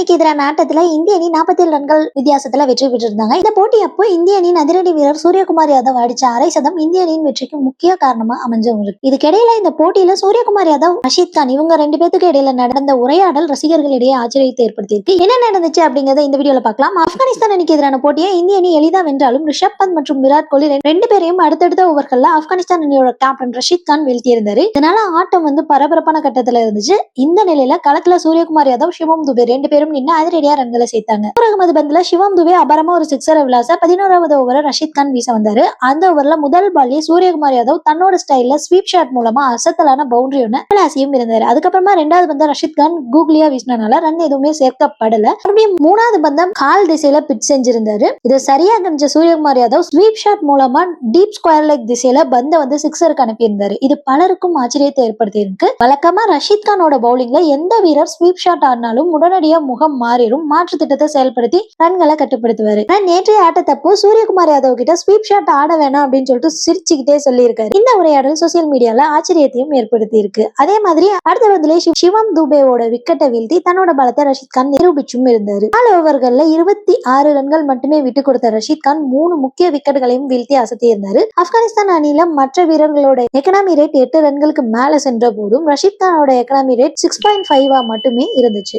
அணிக்கு எதிரான ஆட்டத்துல இந்திய அணி நாற்பத்தி ஏழு ரன்கள் வித்தியாசத்துல வெற்றி பெற்றிருந்தாங்க. இந்த போட்டி அப்போ இந்திய அணியின் அதிரடி வீரர் சூரியகுமார் யாதவ் அடிச்ச அரை சதம் இந்திய அணியின் வெற்றிக்கு முக்கிய காரணமா அமைஞ்சும் இதுக்கிடையில இந்த போட்டியில சூரியகுமார் யாதவ் ரஷீத் கான் இவங்க ரெண்டு பேத்துக்கு இடையில நடந்த உரையாடல் ரசிகர்களிடையே ஆச்சரியத்தை ஏற்படுத்தியிருக்கு. என்ன நடந்துச்சு அப்படிங்கறத இந்த வீடியோல பார்க்கலாம். ஆப்கானிஸ்தான் அணிக்கு எதிரான போட்டியை இந்திய அணி எளிதா வென்றாலும் ரிஷப் பந்த் மற்றும் விராட் கோலி ரெண்டு- ரெண்டு பேரையும் அடுத்தடுத்த ஓவர்கள்ல ஆப்கானிஸ்தான் அணியோட கேப்டன் ரஷீத் கான் வீழ்த்தியிருந்தாரு. இதனால ஆட்டம் வந்து பரபரப்பான கட்டத்துல இருந்துச்சு. இந்த நிலையில களத்துல சூரியகுமார் யாதவ் சிவம் துபே ரெண்டு பேரும் நின்று அதிரடியா ரன்களை சேர்த்தாங்க. நூறு அகமது பந்துல சிவம் துபே அபரமா ஒரு சிக்ஸரை விளாச பதினோராவது ஓவரை ரஷீத் கான் வீச வந்தாரு. அந்த ஓவர்ல முதல் பால்லே சூரியகுமார் யாதவ் தன்னோட ஸ்டைல்ல ஸ்வீப் ஷாட் மூலமா அசத்தலான பவுண்டரி ஒன்று விளாசியும் இருந்தாரு. அதுக்கப்புறமா ரெண்டாவது பந்த ரஷித் கான் கூகுளியா வீசினால ரன் எதுவுமே சேர்க்கப்படல. மறுபடியும் மூணாவது பந்தம் கால் திசையில பிட் செஞ்சிருந்தாரு. இது சரியா கணிச்ச சூரியகுமார் யாதவ் ஸ்வீப் ஷாட் மூலமா டீப் ஸ்கொயர் லைக் திசையில பந்த வந்து சிக்ஸருக்கு அனுப்பியிருந்தாரு. இது பலருக்கும் ஆச்சரியத்தை ஏற்படுத்தி இருக்கு வழக்கமா ரஷித் கானோட பவுலிங்ல எந்த வீரர் ஸ்வீப் ஷாட் ஆடினாலும் உடனடியா முக முகம் மாறிடும். மாற்று திட்டத்தை செயல்படுத்தி ரன்களை கட்டுப்படுத்துவாரு. ஆனா நேற்றைய ஆட்டத்தப்போ சூரியகுமார் யாதவ் கிட்ட ஸ்வீப் ஷாட் ஆட வேணாம் அப்படின்னு சொல்லிட்டு சிரிச்சுக்கிட்டே சொல்லியிருக்காரு. இந்த உரையாடல் சோசியல் மீடியால ஆச்சரியத்தையும் ஏற்படுத்தி இருக்கு அதே மாதிரி அடுத்த பந்திலே சிவம் துபேவோட விக்கெட்டை வீழ்த்தி தன்னோட பலத்தை ரஷித் கான் நிரூபிச்சும் இருந்தாரு. நாலு ஓவர்கள்ல இருபத்தி ஆறு ரன்கள் மட்டுமே விட்டு கொடுத்த ரஷித் கான் மூணு முக்கிய விக்கெட்டுகளையும் வீழ்த்தி அசத்தி இருந்தாரு ஆப்கானிஸ்தான் அணியில மற்ற வீரர்களோட எக்கனாமி ரேட் எட்டு ரன்களுக்கு மேல சென்ற போதும் ரஷித் கானோட எக்கனாமி ரேட் சிக்ஸ் பாயிண்ட் ஃபைவா மட்டுமே இருந்துச்சு.